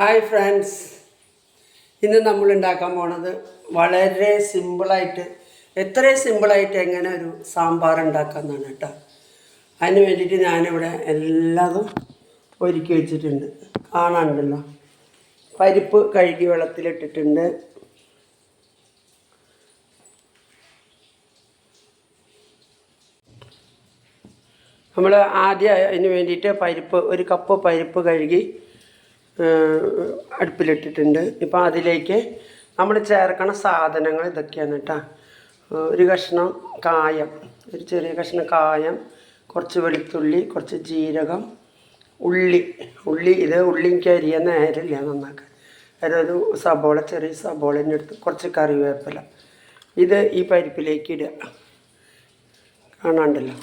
Hi friends ഇന്ന് നമ്മൾ ഉണ്ടാക്കാൻ പോണത് വളരെ സിമ്പിളായിട്ട് എത്രയും സിമ്പിളായിട്ട് എങ്ങനെ ഒരു സാമ്പാർ ഉണ്ടാക്കാമെന്നാണ് കേട്ടോ. അതിന് വേണ്ടിയിട്ട് ഞാനിവിടെ എല്ലാതും ഒരുക്കി വെച്ചിട്ടുണ്ട്. കാണാനുണ്ടല്ലോ. പരിപ്പ് കഴുകി വെള്ളത്തിലിട്ടിട്ടുണ്ട്. നമ്മൾ ആദ്യം അതിന് വേണ്ടിയിട്ട് പരിപ്പ് ഒരു കപ്പ് പരിപ്പ് കഴുകി അടുപ്പിലിട്ടിട്ടുണ്ട്. ഇപ്പോൾ അതിലേക്ക് നമ്മൾ ചേർക്കണ സാധനങ്ങൾ ഇതൊക്കെയാണ് കേട്ടോ. ഒരു കഷ്ണം കായം ഒരു ചെറിയ കഷ്ണം കായം കുറച്ച് വെളുത്തുള്ളി കുറച്ച് ജീരകം ഉള്ളി. ഉള്ളി ഇത് ഉള്ളി എനിക്ക് അരിയാൻ നേരമില്ല നന്നാക്കാൻ. അതൊരു സബോള ചെറിയ സബോളേന്റെ എടുത്ത് കുറച്ച് കറിവേപ്പില. ഇത് ഈ പരിപ്പിലേക്ക് ഇടുക. കാണാണ്ടല്ലോ?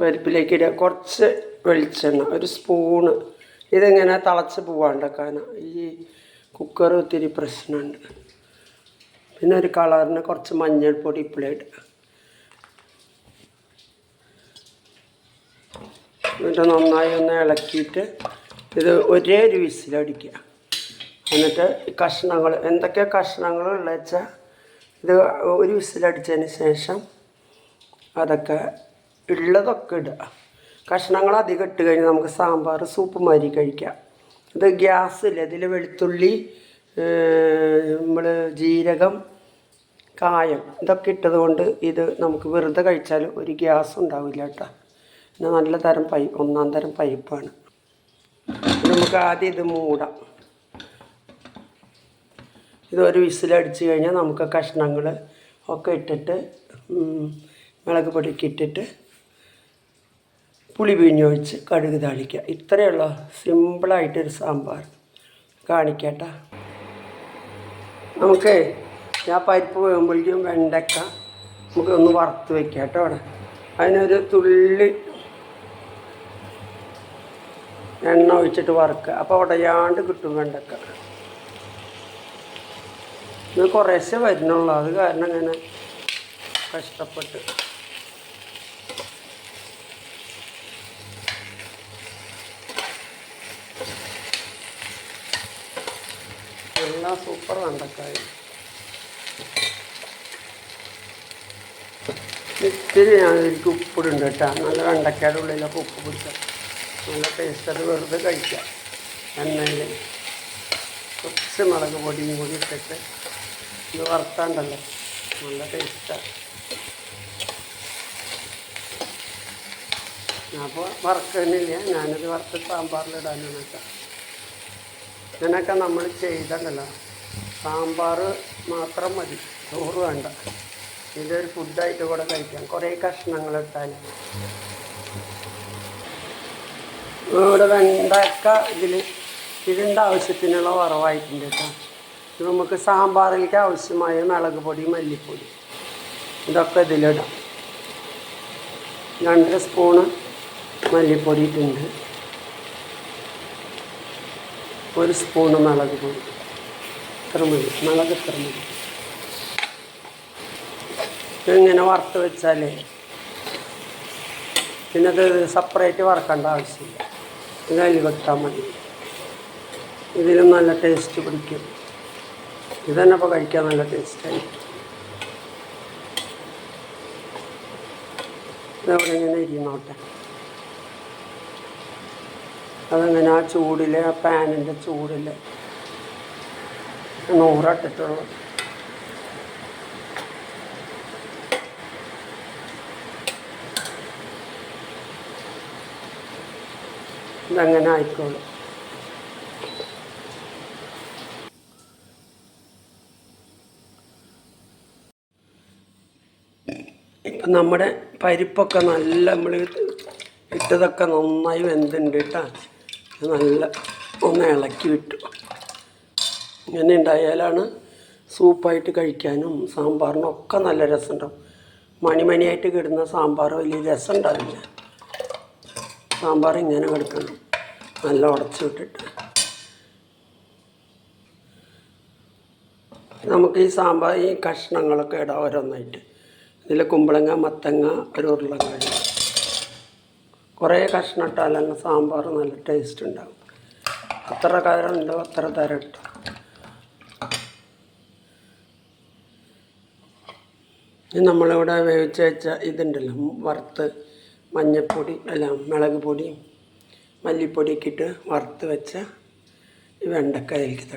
പരിപ്പിലേക്ക് ഇടുക. കുറച്ച് വെളിച്ചെണ്ണ ഒരു സ്പൂണ് ഇതെങ്ങനെ തിളച്ച് പോവാണ്ടക്കാന ഈ കുക്കർ ഒത്തിരി പ്രശ്നമുണ്ട്. പിന്നെ ഒരു കളറിന് കുറച്ച് മഞ്ഞൾപ്പൊടി ഇപ്പോഴേ ഇടുക. എന്നിട്ട് നന്നായി ഒന്ന് ഇളക്കിയിട്ട് ഇത് ഒരേ ഒരു വിസിലടിക്കുക എന്നിട്ട് കഷ്ണങ്ങൾ എന്തൊക്കെ കഷ്ണങ്ങൾ ഉള്ളത് വെച്ചാൽ ഇത് ഒരു വിസിലടിച്ചതിന് ശേഷം അതൊക്കെ ഉള്ളതൊക്കെ ഇടുക. കഷ്ണങ്ങൾ അധികം ഇട്ട് കഴിഞ്ഞാൽ നമുക്ക് സാമ്പാർ സൂപ്പ് മാതിരി കഴിക്കാം. ഇത് ഗ്യാസ് ഇല്ല? ഇതിൽ വെളുത്തുള്ളി നമ്മൾ ജീരകം കായം ഇതൊക്കെ ഇട്ടത് കൊണ്ട് ഇത് നമുക്ക് വെറുതെ കഴിച്ചാൽ ഒരു ഗ്യാസ് ഉണ്ടാവില്ല കേട്ടോ. പിന്നെ നല്ല തരം പൈ ഒന്നാം തരം പൈപ്പാണ്. നമുക്ക് ആദ്യം ഇത് മൂടാം. ഇത് ഒരു വിസിലടിച്ച് കഴിഞ്ഞാൽ നമുക്ക് കഷ്ണങ്ങൾ ഒക്കെ ഇട്ടിട്ട് മുളക് പൊടിയൊക്കെ ഇട്ടിട്ട് പുളി പിഴിഞ്ഞൊഴിച്ച് കടുക് താളിക്കുക. ഇത്രയുള്ള സിമ്പിളായിട്ടൊരു സാമ്പാർ. കാണിക്കട്ടെ. നമുക്ക് ഞാൻ പരിപ്പ് വേകുമ്പോഴേക്കും വെണ്ടക്ക നമുക്ക് ഒന്ന് വറുത്ത് വെക്കാം കേട്ടോ അവിടെ. അതിനൊരു തുള്ളി എണ്ണ ഒഴിച്ചിട്ട് വറുക്കുക. അപ്പോൾ ഉടയാണ്ട് കിട്ടും വെണ്ടക്ക. ഇത് കുറേശ്ശെ വരുന്നുള്ളൂ. അത് കാരണം ഇങ്ങനെ കഷ്ടപ്പെട്ട്. എല്ലാം സൂപ്പർ വെണ്ടക്കായ. ഇത്തിരി ഞാൻ എനിക്ക് ഉപ്പിടുണ്ട് കേട്ടോ. നല്ല വെണ്ടക്കയുടെ ഉള്ളിലൊക്കെ ഉപ്പ് പിടിച്ചാൽ നല്ല ടേസ്റ്റ് അത് വെറുതെ കഴിക്കാം. എണ്ണയിൽ കുറച്ച് മുളക് പൊടിയും കൂടി ഇട്ടിട്ട് ഇത് വറുത്താണ്ടല്ലോ. നല്ല ടേസ്റ്റാണ് അപ്പോൾ വറുക്കുന്നില്ല ഞാനത് വറുത്ത് സാമ്പാറിലിടാനാണ് കേട്ടോ. ഇതിനൊക്കെ നമ്മൾ ചെയ്തല്ല സാമ്പാർ മാത്രം മതി. ചോറ് വേണ്ട. ഇതൊരു ഫുഡായിട്ട് കൂടെ കഴിക്കാം. കുറേ കഷ്ണങ്ങൾ ഇട്ടാൽ ഇവിടെ വെണ്ടക്ക ഇതിൽ ഇതിന്റെ ആവശ്യത്തിനുള്ള വറവായിട്ടുണ്ട് കേട്ടോ. ഇത് നമുക്ക് സാമ്പാറിലേക്ക് ആവശ്യമായ മുളക് പൊടി മല്ലിപ്പൊടി ഇതൊക്കെ ഇതിലിടാം. രണ്ടര സ്പൂണ് മല്ലിപ്പൊടി ഇട്ടുണ്ട് ഒരു സ്പൂണ് മുളക് പൊടി. ഇത്ര മതി. മുളക് ഇത്ര മതി. ഇതിങ്ങനെ വറുത്ത് വെച്ചാലേ പിന്നെ അത് സെപ്പറേറ്റ് വറക്കേണ്ട ആവശ്യമില്ല. ഇത് അതിൽ വെട്ടാൽ മതി. ഇതിലും നല്ല ടേസ്റ്റ് പിടിക്കും. ഇതന്നെ ഇപ്പോൾ കഴിക്കാൻ നല്ല ടേസ്റ്റായി ഇതവിടെ ഇങ്ങനെ ഇരുന്നോട്ടെ. അതങ്ങനെ ആ ചൂടിൽ ആ പാനിന്റെ ചൂടിൽ നൂറിട്ടിട്ടുള്ളൂ. ഇതങ്ങനെ ആയിക്കോളും. ഇപ്പം നമ്മുടെ പരിപ്പൊക്കെ നല്ല നമ്മൾ ഇട്ടതൊക്കെ നന്നായി വെന്തുണ്ട് കേട്ടോ. നല്ല ഒന്ന് ഇളക്കി വിട്ടു. ഇങ്ങനെ ഉണ്ടായാലാണ് സൂപ്പായിട്ട് കഴിക്കാനും സാമ്പാറിനും ഒക്കെ നല്ല രസമുണ്ടാവും. മണിമണിയായിട്ട് കിടുന്ന സാമ്പാർ വലിയ രസം ഉണ്ടാവില്ല സാമ്പാർ ഇങ്ങനെ കിടക്കണം. നല്ല ഉടച്ചു വിട്ടിട്ട്. നമുക്ക് ഈ സാമ്പാർ ഈ കഷ്ണങ്ങളൊക്കെ ഇടാം ഓരോന്നായിട്ട്. ഇതിൽ കുമ്പളങ്ങ മത്തങ്ങ ഒരു ഉരുളക്കിഴങ്ങ് കുറേ കഷ്ണം തന്നെ സാമ്പാർ നല്ല ടേസ്റ്റ് ഉണ്ടാകും അത്ര കരം ഉണ്ടോ? അത്ര തരം ഇട്ടു? ഇനി നമ്മളിവിടെ വേവിച്ച് വെച്ച ഇതുണ്ടല്ലോ വറുത്ത് മഞ്ഞൾപ്പൊടി അല്ല മുളക് പൊടിയും മല്ലിപ്പൊടിയൊക്കെ ഇട്ട് വറുത്ത് വെച്ച ഈ വെണ്ടക്ക അതിലേക്ക്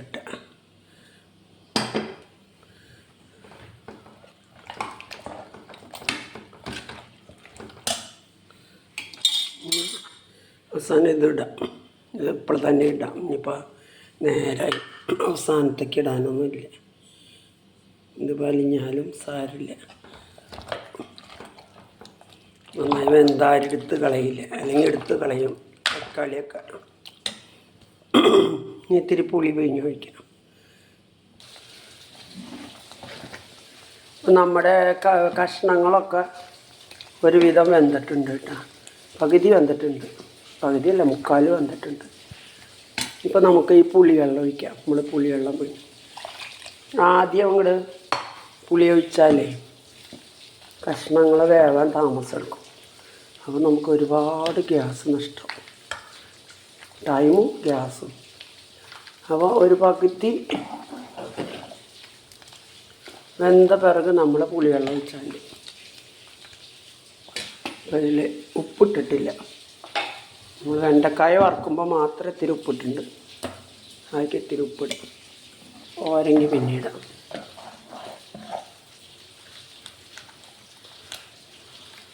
അവസാനം ഇത് ഇടാം ഇത് ഇപ്പോൾ തന്നെ ഇടാം. ഇനിയിപ്പോൾ നേരെ അവസാനത്തേക്ക് ഇടാനൊന്നുമില്ല ഇത് വലിഞ്ഞാലും സാരില്ല. നന്നായി എന്തായാലും എടുത്ത് കളയില്ല. അല്ലെങ്കിൽ എടുത്ത് കളയും. തക്കാളിയൊക്കെ. ഇത്തിരി പുളി പിഴിഞ്ഞ് ഒഴിക്കണം. നമ്മുടെ കഷ്ണങ്ങളൊക്കെ ഒരുവിധം വെന്തിട്ടുണ്ട് കേട്ടോ. പകുതി വെന്തിട്ടുണ്ട്. പകുതിയല്ല മുക്കാൽ വന്നിട്ടുണ്ട്. ഇപ്പം നമുക്ക് ഈ പുളിവെള്ളം ഒഴിക്കാം. നമ്മൾ പുളിവെള്ളം പോയി ആദ്യം അങ്ങോട്ട് പുളി ഒഴിച്ചാലേ കഷ്ണങ്ങൾ വേവാൻ താമസമെടുക്കും. അപ്പോൾ നമുക്ക് ഒരുപാട് ഗ്യാസ് നഷ്ടം. ടൈമും ഗ്യാസും. അപ്പോൾ ഒരു പകുതി വെന്ത പിറക് നമ്മൾ പുളിവെള്ളം ഒഴിച്ചാൽ അതിൽ ഉപ്പിട്ടിട്ടില്ല. നമ്മൾ വെണ്ടക്കായ വറക്കുമ്പോൾ മാത്രം ഇത്തിരി ഉപ്പിട്ടുണ്ട് അതിലേക്ക് ഇത്തിരി ഉപ്പിടും. ഓരങ്ങി പിന്നീടാം.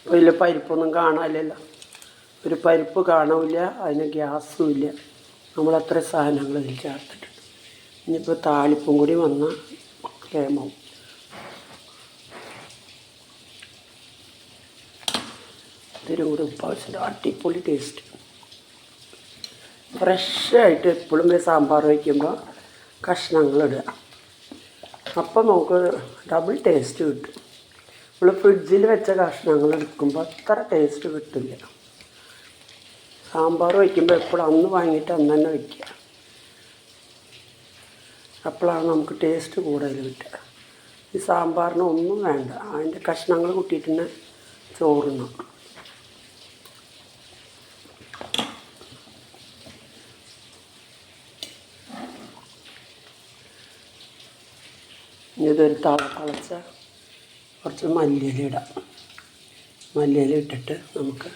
വലിയ പരിപ്പൊന്നും കാണാനില്ലല്ലോ. ഒരു പരിപ്പ് കാണൂല അതിന് ഗ്യാസും ഇല്ല നമ്മൾ അത്ര സാധനങ്ങൾ ഇതിൽ ചേർത്തിട്ടുണ്ട്. ഇനിയിപ്പോൾ താളിപ്പും കൂടി വന്ന കേമാവും ഇതിനും കൂടി ഉപ്പാവശ്യം അടിപൊളി ടേസ്റ്റ് ഫ്രഷായിട്ട് എപ്പോഴും ഈ സാമ്പാർ വയ്ക്കുമ്പോൾ കഷ്ണങ്ങൾ ഇടുക അപ്പം നമുക്ക് ഡബിൾ ടേസ്റ്റ് കിട്ടും. നമ്മൾ ഫ്രിഡ്ജിൽ വെച്ച കഷ്ണങ്ങൾ എടുക്കുമ്പോൾ അത്ര ടേസ്റ്റ് കിട്ടില്ല. സാമ്പാർ വയ്ക്കുമ്പോൾ എപ്പോഴും അന്ന് വാങ്ങിയിട്ട് അന്ന് തന്നെ വയ്ക്കുക. അപ്പോഴാണ് നമുക്ക് ടേസ്റ്റ് കൂടുതൽ കിട്ടുക. ഈ സാമ്പാറിന് ഒന്നും വേണ്ട. അതിന്റെ കഷ്ണങ്ങൾ കൂട്ടിയിട്ട് തന്നെ ചോറുണ്ണാം. ഇതൊരു തള തളച്ച കുറച്ച് മല്ലിയില ഇടാം. മല്ലിയില ഇട്ടിട്ട് നമുക്ക്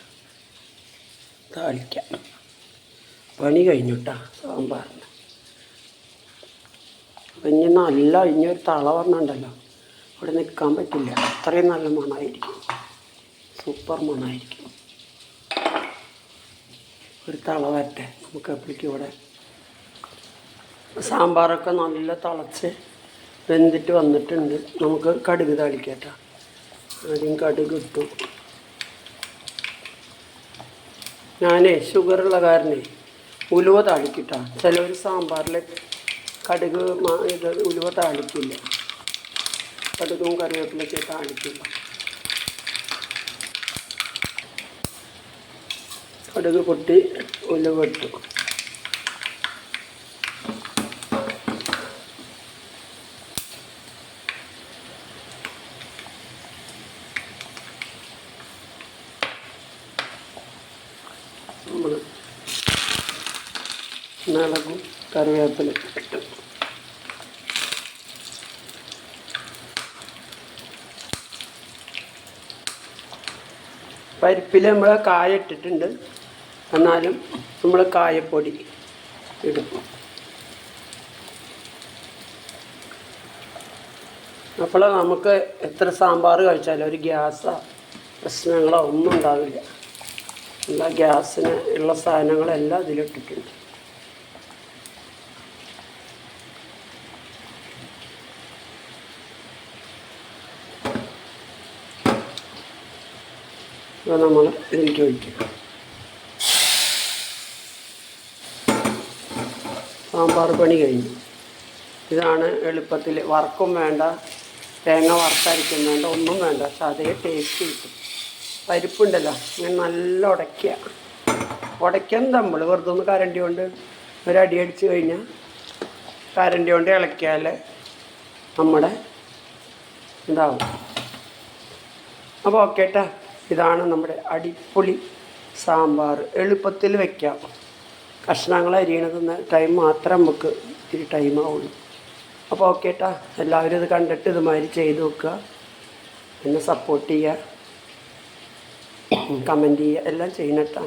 താളിക്കാം. പണി കഴിഞ്ഞിട്ടാ സാമ്പാറിന്. അപ്പം ഇനി നല്ല ഇനി ഒരു തള പറഞ്ഞുണ്ടല്ലോ അവിടെ നിൽക്കാൻ പറ്റില്ല. അത്രയും നല്ല മണമായിരിക്കും സൂപ്പർ മണമായിരിക്കും ഒരു തള വരട്ടെ. നമുക്ക് അപ്പോഴേക്കും ഇവിടെ സാമ്പാറൊക്കെ നല്ല തിളച്ച് വെന്തിട്ട് വന്നിട്ടുണ്ട്. നമുക്ക് കടുക് താളിക്കട്ടോ. ആദ്യം കടുക് ഇട്ടു. ഞാനേ ഷുഗറുള്ള കാരണേ ഉലുവ താളിക്കിട്ടാ. ചിലവർ സാമ്പാറിൽ കടുക് ഇത് ഉലുവ താളിക്കില്ല. കടുകും കറിവേപ്പിലൊക്കെ താളിക്കില്ല. കടുക് പൊട്ടി ഉലുവ ഇട്ടു നമ്മൾ മിളകും കറിവേപ്പിലും ഇട്ടു. പരിപ്പിൽ നമ്മൾ കായ ഇട്ടിട്ടുണ്ട്. എന്നാലും നമ്മൾ കായപ്പൊടി ഇടും. അപ്പോൾ നമുക്ക് എത്ര സാമ്പാർ കഴിച്ചാലും ഒരു ഗ്യാസോ പ്രശ്നങ്ങളോ ഒന്നും ഉണ്ടാവില്ല. എല്ലാ ഗ്യാസിന് ഉള്ള സാധനങ്ങളെല്ലാം ഇതിലിട്ടിട്ടുണ്ട് അപ്പോൾ നമ്മൾ ഇതിലേക്ക് ഒഴിക്കുക. സാമ്പാർ പണി കഴിഞ്ഞു. ഇതാണ് എളുപ്പത്തിൽ വറക്കും വേണ്ട തേങ്ങ വറുത്തരിക്കും വേണ്ട ഒന്നും വേണ്ട പക്ഷെ അതേ ടേസ്റ്റ് കിട്ടും. പരിപ്പുണ്ടല്ലോ ഇങ്ങനെ നല്ല ഉടയ്ക്കുക. ഉടയ്ക്കാൻ നമ്മൾ വെറുതെ ഒന്ന് കരണ്ടി കൊണ്ട് ഒരടി അടിച്ച് കഴിഞ്ഞാൽ കരണ്ടി കൊണ്ട് ഇളക്കിയാൽ നമ്മുടെ ഇതാവും. അപ്പോൾ ഓക്കെ ട്ടാ. ഇതാണ് നമ്മുടെ അടിപൊളി സാമ്പാർ. എളുപ്പത്തിൽ വയ്ക്കാം കഷ്ണങ്ങൾ അരിയണത് ടൈം മാത്രം നമുക്ക് ഇത്തിരി ടൈം ആവുള്ളൂ. അപ്പോൾ ഓക്കെ ഏട്ടാ എല്ലാവരും ഇത് കണ്ടിട്ട് ഇതുമാതിരി ചെയ്ത് നോക്കുക എന്നെ സപ്പോർട്ട് ചെയ്യുക. കമന്റ് ചെയ്യുക. എല്ലാം ചെയ്യണം ട്ടാ.